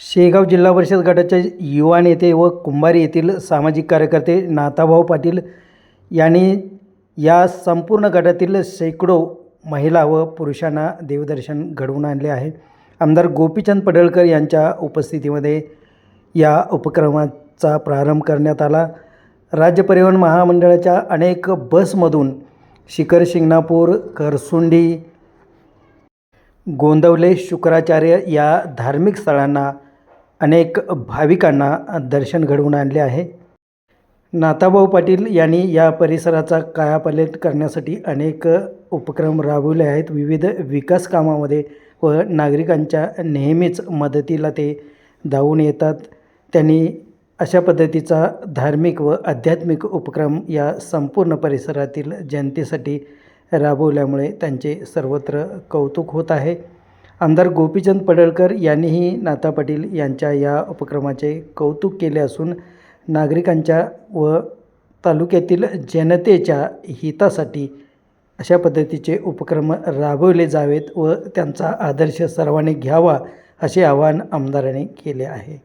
शेगाव जिल्हा परिषद गटाचे युवा नेते व कुंभारी येथील सामाजिक कार्यकर्ते नाथाभाऊ पाटील यांनी या संपूर्ण गटातील शेकडो महिला व पुरुषांना देवदर्शन घडवून आणले आहे. आमदार गोपीचंद पडळकर यांच्या उपस्थितीमध्ये या उपक्रमाचा प्रारंभ करण्यात आला. राज्य परिवहन महामंडळाच्या अनेक बसमधून शिखर शिंगणापूर करसुंडी गोंदवले शुक्राचार्य या धार्मिक स्थळांना अनेक भाविकांना दर्शन घडवून आणले आहे. नाताभाऊ पाटील यांनी या परिसराचा कायापालट करण्यासाठी अनेक उपक्रम राबवले आहेत. विविध विकास कामामध्ये व नागरिकांच्या नेहमीच मदतीला ते धावून येतात. त्यांनी अशा पद्धतीचा धार्मिक व आध्यात्मिक उपक्रम या संपूर्ण परिसरातील जनतेसाठी राबवल्यामुळे त्यांचे सर्वत्र कौतुक होत आहे. आमदार गोपीचंद पडळकर यांनीही नाथा पाटील यांच्या या उपक्रमाचे कौतुक केले असून नागरिकांच्या व तालुक्यातील जनतेच्या हितासाठी अशा पद्धतीचे उपक्रम राबवले जावेत व त्यांचा आदर्श सर्वांनी घ्यावा असे आवाहन आमदारांनी केले आहे.